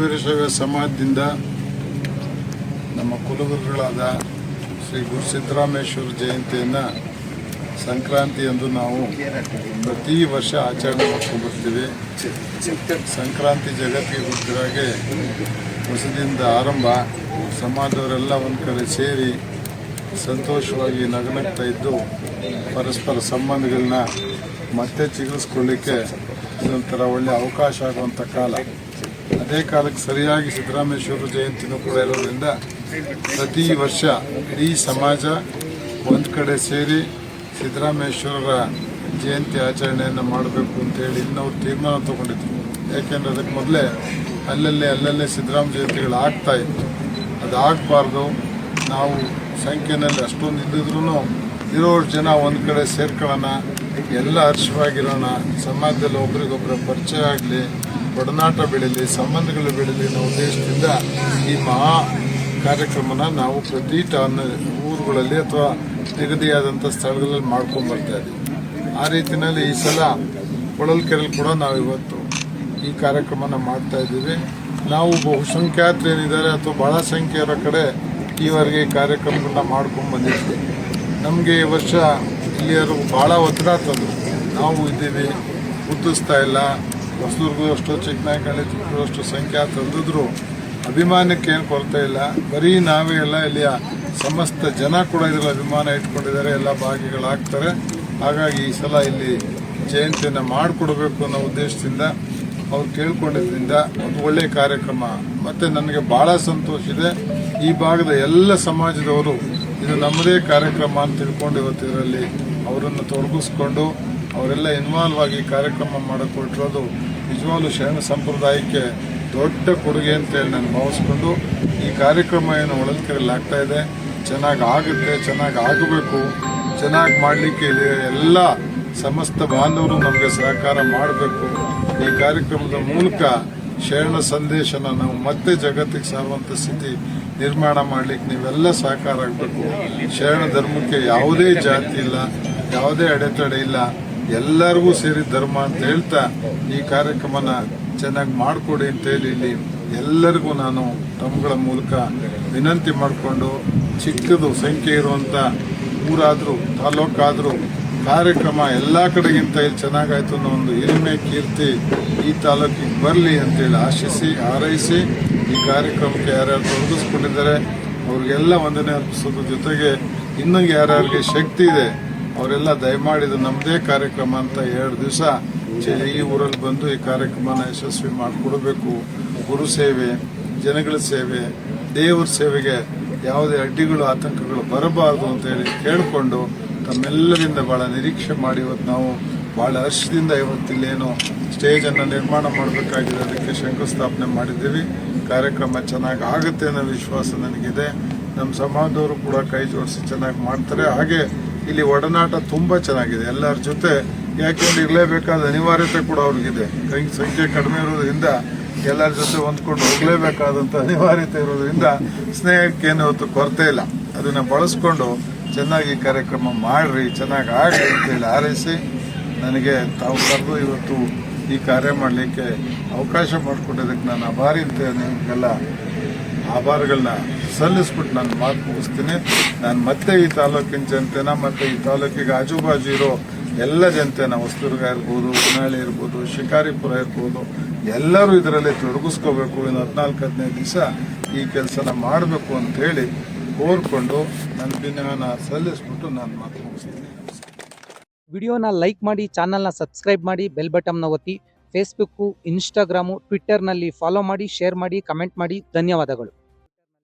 ವೀರಶೈವ ಸಮಾಜದಿಂದ ನಮ್ಮ ಕುಲಗುರುಗಳಾದ ಶ್ರೀ ಗುರು ಸಿದ್ದರಾಮೇಶ್ವರ ಜಯಂತಿಯನ್ನು ಸಂಕ್ರಾಂತಿಯಂದು ನಾವು ಪ್ರತಿ ವರ್ಷ ಆಚರಣೆ ಮಾಡ್ಕೊಂಡ್ಬರ್ತೀವಿ. ಸಂಕ್ರಾಂತಿ ಜಗತ್ತಿಗೆ ಗೊತ್ತಿರಾಗೆ ಹೊಸದಿಂದ ಆರಂಭ, ಸಮಾಜದವರೆಲ್ಲ ಒಂದು ಕಡೆ ಸೇರಿ ಸಂತೋಷವಾಗಿ ನಗನಗ್ತಾ ಇದ್ದು ಪರಸ್ಪರ ಸಂಬಂಧಗಳನ್ನ ಮತ್ತೆ ಚಿಗಿಸ್ಕೊಳ್ಳಿಕ್ಕೆ ಒಂಥರ ಒಳ್ಳೆ ಅವಕಾಶ ಆಗುವಂಥ ಕಾಲ. ಅದೇ ಕಾಲಕ್ಕೆ ಸರಿಯಾಗಿ ಸಿದ್ದರಾಮೇಶ್ವರ ಜಯಂತಿನೂ ಕೂಡ ಇರೋದ್ರಿಂದ ಪ್ರತಿ ವರ್ಷ ಇಡೀ ಸಮಾಜ ಒಂದು ಕಡೆ ಸೇರಿ ಸಿದ್ದರಾಮೇಶ್ವರರ ಜಯಂತಿ ಆಚರಣೆಯನ್ನು ಮಾಡಬೇಕು ಅಂತೇಳಿ ನಾವು ತೀರ್ಮಾನ ತಗೊಂಡಿದ್ರು. ಯಾಕೆಂದರೆ ಅದಕ್ಕೆ ಮೊದಲೇ ಅಲ್ಲಲ್ಲೇ ಅಲ್ಲಲ್ಲೇ ಸಿದ್ದರಾಮ ಜಯಂತಿಗಳು ಆಗ್ತಾ ಇತ್ತು. ಅದು ಆಗಬಾರ್ದು ನಾವು ಸಂಖ್ಯೆನಲ್ಲಿ ಅಷ್ಟೊಂದು ಇದ್ದಿದ್ರು ಇರೋರು ಜನ ಒಂದು ಕಡೆ ಸೇರ್ಕೊಳ್ಳೋಣ, ಎಲ್ಲ ಹರ್ಷವಾಗಿರೋಣ. ಸಮಾಜದಲ್ಲಿ ಒಬ್ರಿಗೊಬ್ಬರ ಪರಿಚಯ ಆಗಲಿ, ಒಡನಾಟ ಬೆಳೀಲಿ, ಸಂಬಂಧಗಳು ಬೆಳೀಲಿ ಅನ್ನೋ ಉದ್ದೇಶದಿಂದ ಈ ಮಹಾ ಕಾರ್ಯಕ್ರಮನ ನಾವು ಪ್ರತಿ ಟೌನ್ ಊರುಗಳಲ್ಲಿ ಅಥವಾ ನಿಗದಿಯಾದಂಥ ಸ್ಥಳಗಳಲ್ಲಿ ಮಾಡ್ಕೊಂಡು ಬರ್ತಾ ಇದ್ದೀವಿ. ಆ ರೀತಿಯಲ್ಲಿ ಈ ಸಲ ಹೊಳಲ್ಕೆರೆಯಲ್ಲಿ ಕೂಡ ನಾವು ಇವತ್ತು ಈ ಕಾರ್ಯಕ್ರಮನ ಮಾಡ್ತಾ ಇದ್ದೀವಿ. ನಾವು ಬಹುಸಂಖ್ಯಾತರು ಏನಿದ್ದಾರೆ ಅಥವಾ ಬಹಳ ಸಂಖ್ಯೆಯರ ಕಡೆ ಈವರೆಗೆ ಈ ಕಾರ್ಯಕ್ರಮಗಳನ್ನ ಮಾಡ್ಕೊಂಡು ಬಂದಿದ್ವಿ. ನಮಗೆ ಈ ವರ್ಷ ಇಲ್ಲಿಯವರು ಭಾಳ ಒತ್ತಡ ತಂದರು. ನಾವು ಇದ್ದೀವಿ, ಗುರ್ತಿಸ್ತಾ ಇಲ್ಲ. ಹೊಸದುರ್ಗು ಅಷ್ಟು ಚಿಕ್ಕನಾಯಕಳ್ಳಿ ಅಷ್ಟು ಸಂಖ್ಯಾ ತಂದಿದ್ರು. ಅಭಿಮಾನಕ್ಕೆ ಏನು ಕೊರತೆ ಇಲ್ಲ. ಬರೀ ನಾವೇ ಎಲ್ಲ ಇಲ್ಲಿಯ ಸಮಸ್ತ ಜನ ಕೂಡ ಇದರಲ್ಲಿ ಅಭಿಮಾನ ಇಟ್ಕೊಂಡಿದ್ದಾರೆ, ಎಲ್ಲ ಭಾಗಿಗಳಾಗ್ತಾರೆ. ಹಾಗಾಗಿ ಈ ಸಲ ಇಲ್ಲಿ ಜಯಂತಿಯನ್ನು ಮಾಡಿಕೊಡ್ಬೇಕು ಅನ್ನೋ ಉದ್ದೇಶದಿಂದ, ಅವ್ರು ಕೇಳ್ಕೊಂಡಿದ್ದರಿಂದ ಒಂದು ಒಳ್ಳೆಯ ಕಾರ್ಯಕ್ರಮ. ಮತ್ತು ನನಗೆ ಭಾಳ ಸಂತೋಷ ಇದೆ. ಈ ಭಾಗದ ಎಲ್ಲ ಸಮಾಜದವರು ಇದು ನಮ್ಮದೇ ಕಾರ್ಯಕ್ರಮ ಅಂತ ತಿಳ್ಕೊಂಡು ಇವತ್ತು ಇದರಲ್ಲಿ ಅವರನ್ನು ತೊಡಗಿಸ್ಕೊಂಡು ಅವರೆಲ್ಲ ಇನ್ವಾಲ್ವ್ ಆಗಿ ಕಾರ್ಯಕ್ರಮ ಮಾಡಿಕೊಟ್ಟಿರೋದು ನಿಜವಾಗ್ಲೂ ಶರಣ ಸಂಪ್ರದಾಯಕ್ಕೆ ದೊಡ್ಡ ಕೊಡುಗೆ ಅಂತೇಳಿ ನಾನು ಭಾವಿಸ್ಕೊಂಡು ಈ ಕಾರ್ಯಕ್ರಮ ಏನು ಒಳಲ್ಕೆರೆಯಲ್ಲಿ ಆಗ್ತಾ ಇದೆ. ಚೆನ್ನಾಗಿ ಆಗುತ್ತೆ, ಚೆನ್ನಾಗಿ ಆಗಬೇಕು, ಚೆನ್ನಾಗಿ ಮಾಡಲಿಕ್ಕೆ ಎಲ್ಲ ಸಮಸ್ತ ಬಾಂಧವರು ನಮಗೆ ಸಹಕಾರ ಮಾಡಬೇಕು. ಈ ಕಾರ್ಯಕ್ರಮದ ಮೂಲಕ ಶರಣ ಸಂದೇಶನ ನಾವು ಮತ್ತೆ ಜಗತ್ತಿಗೆ ಸಾರುವಂಥ ಸ್ಥಿತಿ ನಿರ್ಮಾಣ ಮಾಡಲಿಕ್ಕೆ ನೀವೆಲ್ಲ ಸಹಕಾರ ಆಗಬೇಕು. ಶರಣ ಧರ್ಮಕ್ಕೆ ಯಾವುದೇ ಜಾತಿ ಇಲ್ಲ, ಯಾವುದೇ ಅಡೆತಡೆ ಇಲ್ಲ. ಎಲ್ಲರಿಗೂ ಸೇರಿ ಧರ್ಮ ಅಂತ ಹೇಳ್ತಾ ಈ ಕಾರ್ಯಕ್ರಮನ ಚೆನ್ನಾಗಿ ಮಾಡಿಕೊಡಿ ಅಂತೇಳಿ ಇಲ್ಲಿ ಎಲ್ಲರಿಗೂ ನಾನು ತಮ್ಮಗಳ ಮೂಲಕ ವಿನಂತಿ ಮಾಡಿಕೊಂಡು ಚಿಕ್ಕದು ಸಂಖ್ಯೆ ಇರುವಂಥ ಊರಾದರೂ ತಾಲೂಕಾದರೂ ಕಾರ್ಯಕ್ರಮ ಎಲ್ಲ ಕಡೆಗಿಂತ ಇಲ್ಲಿ ಚೆನ್ನಾಗಾಯ್ತು ಅನ್ನೋ ಒಂದು ಹಿರಿಮೆ ಕೀರ್ತಿ ಈ ತಾಲೂಕಿಗೆ ಬರಲಿ ಅಂತೇಳಿ ಆಶಿಸಿ, ಹಾರೈಸಿ ಈ ಕಾರ್ಯಕ್ರಮಕ್ಕೆ ಯಾರ್ಯಾರು ತೊಡಗಿಸ್ಕೊಂಡಿದ್ದಾರೆ, ಅವ್ರಿಗೆಲ್ಲ ಒಂದನೇ ಅರ್ಪಿಸೋದ್ರ ಜೊತೆಗೆ ಇನ್ನೂ ಯಾರ್ಯಾರಿಗೆ ಶಕ್ತಿ ಇದೆ, ಅವರೆಲ್ಲ ದಯಮಾಡಿದ ನಮ್ಮದೇ ಕಾರ್ಯಕ್ರಮ ಅಂತ ಎರಡು ದಿವಸ ಈ ಊರಲ್ಲಿ ಬಂದು ಈ ಕಾರ್ಯಕ್ರಮನ ಯಶಸ್ವಿ ಮಾಡಿಕೊಡಬೇಕು. ಗುರು ಸೇವೆ, ಜನಗಳ ಸೇವೆ, ದೇವರ ಸೇವೆಗೆ ಯಾವುದೇ ಅಡ್ಡಿಗಳು, ಆತಂಕಗಳು ಬರಬಾರದು ಅಂತ ಹೇಳಿ ಕೇಳಿಕೊಂಡು ತಮ್ಮೆಲ್ಲರಿಂದ ಬಹಳ ನಿರೀಕ್ಷೆ ಮಾಡಿ ಇವತ್ತು ನಾವು ಬಹಳ ಹರ್ಷದಿಂದ ಇವತ್ತಿಲ್ಲೇನು ಸ್ಟೇಜನ್ನು ನಿರ್ಮಾಣ ಮಾಡಬೇಕಾಗಿದೆ. ಅದಕ್ಕೆ ಶಂಕುಸ್ಥಾಪನೆ ಮಾಡಿದ್ದೀವಿ. ಕಾರ್ಯಕ್ರಮ ಚೆನ್ನಾಗಿ ಆಗುತ್ತೆ ಅನ್ನೋ ವಿಶ್ವಾಸ ನನಗಿದೆ. ನಮ್ಮ ಸಮಾಜದವರು ಕೂಡ ಕೈ ಜೋಡಿಸಿ ಚೆನ್ನಾಗಿ ಮಾಡ್ತಾರೆ. ಹಾಗೆ ಇಲ್ಲಿ ಒಡನಾಟ ತುಂಬ ಚೆನ್ನಾಗಿದೆ. ಎಲ್ಲರ ಜೊತೆ ಯಾಕೆಂದ್ರೆ ಇರಲೇಬೇಕಾದ ಅನಿವಾರ್ಯತೆ ಕೂಡ ಅವ್ರಿಗಿದೆ. ಕೈ ಸಂಖ್ಯೆ ಕಡಿಮೆ ಇರೋದ್ರಿಂದ ಎಲ್ಲರ ಜೊತೆ ಹೊಂದ್ಕೊಂಡು ಹೋಗಲೇಬೇಕಾದಂಥ ಅನಿವಾರ್ಯತೆ ಇರೋದ್ರಿಂದ ಸ್ನೇಹಕ್ಕೇನು ಇವತ್ತು ಕೊರತೆ ಇಲ್ಲ. ಅದನ್ನು ಬಳಸ್ಕೊಂಡು ಚೆನ್ನಾಗಿ ಕಾರ್ಯಕ್ರಮ ಮಾಡಿರಿ, ಚೆನ್ನಾಗಿ ಆಗಲಿ ಅಂತೇಳಿ ಹಾರೈಸಿ ನನಗೆ ತಾವು ಕರೆದು ಇವತ್ತು ಈ ಕಾರ್ಯ ಮಾಡಲಿಕ್ಕೆ ಅವಕಾಶ ಮಾಡಿಕೊಟ್ಟಿದ್ದಕ್ಕೆ ನಾನು ಆಭಾರಿ ಅಂತ ನಿಮಗೆಲ್ಲ ಆಭಾರಗಳನ್ನ ಸಲ್ಲಿಸ್ಬಿಟ್ಟು ನಾನು ಮಾತು ಮುಗಿಸ್ತೀನಿ. ನಾನು ಮತ್ತೆ ಈ ತಾಲೂಕಿನ ಜನತೆನ, ಮತ್ತೆ ಈ ತಾಲೂಕಿಗೆ ಆಜುಬಾಜು ಇರೋ ಎಲ್ಲ ಜನತೆನ ಹೊಸದುರ್ಗ ಇರ್ಬೋದು, ಹೊನ್ನಾಳಿ ಇರ್ಬೋದು, ಶಿಕಾರಿಪುರ ಇರ್ಬೋದು, ಎಲ್ಲರೂ ಇದರಲ್ಲಿ ತೊಡಗಿಸ್ಕೋಬೇಕು. ಇನ್ನು ಹದಿನಾಲ್ಕು, ಹದಿನೈದು ದಿವಸ ಈ ಕೆಲಸನ ಮಾಡಬೇಕು ಅಂತ ಹೇಳಿ ಕೋರ್ಕೊಂಡು ನನ್ನ ಭಿನ್ನವನ್ನ ಸಲ್ಲಿಸ್ಬಿಟ್ಟು ನಾನು ಮಾತು ಮುಗಿಸ್ತೀನಿ. ವಿಡಿಯೋನ ಲೈಕ್ ಮಾಡಿ, ಚಾನಲ್ನ ಸಬ್ಸ್ಕ್ರೈಬ್ ಮಾಡಿ, ಬೆಲ್ ಬಟನ್ನ ಒತ್ತಿ, ಫೇಸ್ಬುಕ್ಕು, ಇನ್ಸ್ಟಾಗ್ರಾಮು, ಟ್ವಿಟ್ಟರ್ನಲ್ಲಿ ಫಾಲೋ ಮಾಡಿ, ಶೇರ್ ಮಾಡಿ, ಕಮೆಂಟ್ ಮಾಡಿ. ಧನ್ಯವಾದಗಳು.